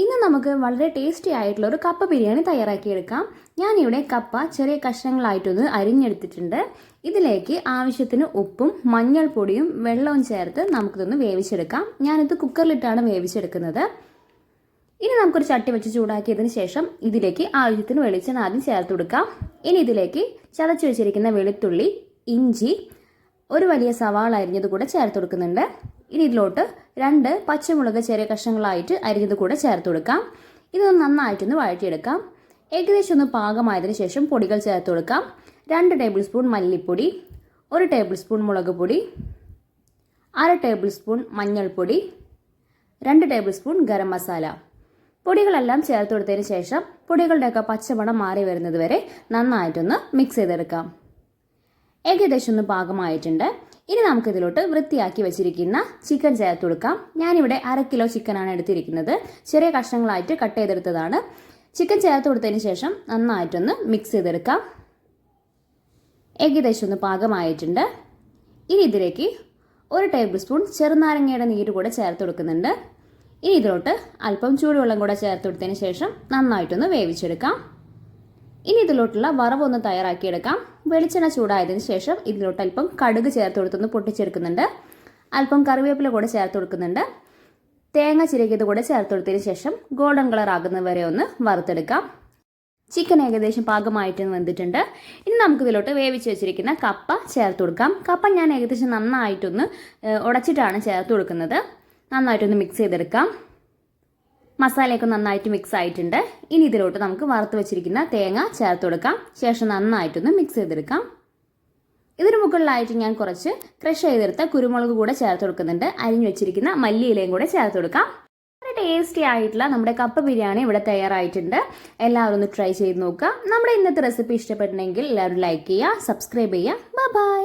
ഇന്ന് നമുക്ക് വളരെ ടേസ്റ്റി ആയിട്ടുള്ള ഒരു കപ്പ ബിരിയാണി തയ്യാറാക്കിയെടുക്കാം ഞാനിവിടെ കപ്പ ചെറിയ കഷ്ണങ്ങളായിട്ടൊന്ന് അരിഞ്ഞെടുത്തിട്ടുണ്ട്. ഇതിലേക്ക് ആവശ്യത്തിന് ഉപ്പും മഞ്ഞൾപ്പൊടിയും വെള്ളവും ചേർത്ത് നമുക്കിതൊന്ന് വേവിച്ചെടുക്കാം. ഞാനിത് കുക്കറിലിട്ടാണ് വേവിച്ചെടുക്കുന്നത്. ഇനി നമുക്കൊരു ചട്ടി വെച്ച് ചൂടാക്കിയതിന് ശേഷം ഇതിലേക്ക് ആവശ്യത്തിന് വെളിച്ചെണ്ണ ആദ്യം ചേർത്ത് കൊടുക്കാം. ഇനി ഇതിലേക്ക് ചതച്ച് വെച്ചിരിക്കുന്ന വെളുത്തുള്ളി ഇഞ്ചി ഒരു വലിയ സവാള അരിഞ്ഞത് കൂടെ ചേർത്ത് കൊടുക്കുന്നുണ്ട്. ഇനി ഇതിലോട്ട് രണ്ട് പച്ചമുളക് ചെറിയ കഷ്ണങ്ങളായിട്ട് അരിഞ്ഞത് കൂടെ ചേർത്ത് കൊടുക്കാം. ഇതൊന്ന് നന്നായിട്ടൊന്ന് വഴറ്റിയെടുക്കാം. ഏകദേശം ഒന്ന് പാകമായതിനു ശേഷം പൊടികൾ ചേർത്ത് കൊടുക്കാം. രണ്ട് ടേബിൾ സ്പൂൺ മല്ലിപ്പൊടി ഒരു ടേബിൾ സ്പൂൺ മുളക് പൊടി അര ടേബിൾ സ്പൂൺ മഞ്ഞൾപ്പൊടി രണ്ട് ടേബിൾ സ്പൂൺ ഗരം മസാല. പൊടികളെല്ലാം ചേർത്ത് കൊടുത്തതിന് ശേഷം പൊടികളുടെയൊക്കെ പച്ചമണം മാറി വരുന്നത് വരെ നന്നായിട്ടൊന്ന് മിക്സ് ചെയ്തെടുക്കാം. ഏകദേശം ഒന്ന് പാകമായിട്ടുണ്ട്. ഇനി നമുക്കിതിലോട്ട് വൃത്തിയാക്കി വെച്ചിരിക്കുന്ന ചിക്കൻ ചേർത്ത് കൊടുക്കാം. ഞാനിവിടെ അര കിലോ ചിക്കനാണ് എടുത്തിരിക്കുന്നത്. ചെറിയ കഷ്ണങ്ങളായിട്ട് കട്ട് ചെയ്തെടുത്തതാണ്. ചിക്കൻ ചേർത്ത് കൊടുത്തതിന് ശേഷം നന്നായിട്ടൊന്ന് മിക്സ് ചെയ്തെടുക്കാം. ഏകദേശം ഒന്ന് പാകമായിട്ടുണ്ട്. ഇനി ഇതിലേക്ക് ഒരു ടേബിൾ സ്പൂൺ ചെറുനാരങ്ങയുടെ നീര് കൂടെ ചേർത്ത് കൊടുക്കുന്നുണ്ട്. ഇനി ഇതിലോട്ട് അല്പം ചൂടുവെള്ളം കൂടെ ചേർത്ത് കൊടുത്തതിന് ശേഷം നന്നായിട്ടൊന്ന് വേവിച്ചെടുക്കാം. ഇനി ഇതിലോട്ടുള്ള വറവൊന്ന് തയ്യാറാക്കിയെടുക്കാം. വെളിച്ചെണ്ണ ചൂടായതിന് ശേഷം ഇതിലോട്ട് അല്പം കടുക് ചേർത്ത് കൊടുത്തൊന്ന് പൊട്ടിച്ചെടുക്കുന്നുണ്ട്. അല്പം കറിവേപ്പില കൂടെ ചേർത്ത് കൊടുക്കുന്നുണ്ട്. തേങ്ങ ചിരകിയത് കൂടെ ചേർത്ത് കൊടുത്തതിന് ശേഷം ഗോൾഡൻ കളർ ആകുന്നത് വരെ ഒന്ന് വറുത്തെടുക്കാം. ചിക്കൻ ഏകദേശം പാകമായിട്ട് വന്നിട്ടുണ്ട് ഇനി നമുക്ക് ഇതിലോട്ട് വേവിച്ച് വെച്ചിരിക്കുന്ന കപ്പ ചേർത്ത് കൊടുക്കാം. കപ്പ ഞാൻ ഏകദേശം നന്നായിട്ടൊന്ന് ഉടച്ചിട്ടാണ് ചേർത്ത് കൊടുക്കുന്നത്. നന്നായിട്ടൊന്ന് മിക്സ് ചെയ്തെടുക്കാം. മസാലയൊക്കെ നന്നായിട്ട് മിക്സ് ആയിട്ടുണ്ട്. ഇനി ഇതിലോട്ട് നമുക്ക് വറുത്ത് വെച്ചിരിക്കുന്ന തേങ്ങ ചേർത്ത് കൊടുക്കാം. ശേഷം നന്നായിട്ടൊന്ന് മിക്സ് ചെയ്തെടുക്കാം. ഇതിന് മുകളിലായിട്ട് ഞാൻ കുറച്ച് ക്രഷ് ചെയ്തെടുത്ത കുരുമുളക് കൂടെ ചേർത്ത് കൊടുക്കുന്നുണ്ട്. അരിഞ്ഞു വെച്ചിരിക്കുന്ന മല്ലിയിലയും കൂടെ ചേർത്ത് കൊടുക്കാം. വളരെ ടേസ്റ്റി ആയിട്ടുള്ള നമ്മുടെ കപ്പ ബിരിയാണി ഇവിടെ തയ്യാറായിട്ടുണ്ട്. എല്ലാവരും ഒന്ന് ട്രൈ ചെയ്ത് നോക്കുക. നമ്മുടെ ഇന്നത്തെ റെസിപ്പി ഇഷ്ടപ്പെട്ടിട്ടുണ്ടെങ്കിൽ എല്ലാവരും ലൈക്ക് ചെയ്യുക സബ്സ്ക്രൈബ് ചെയ്യുക. ബൈ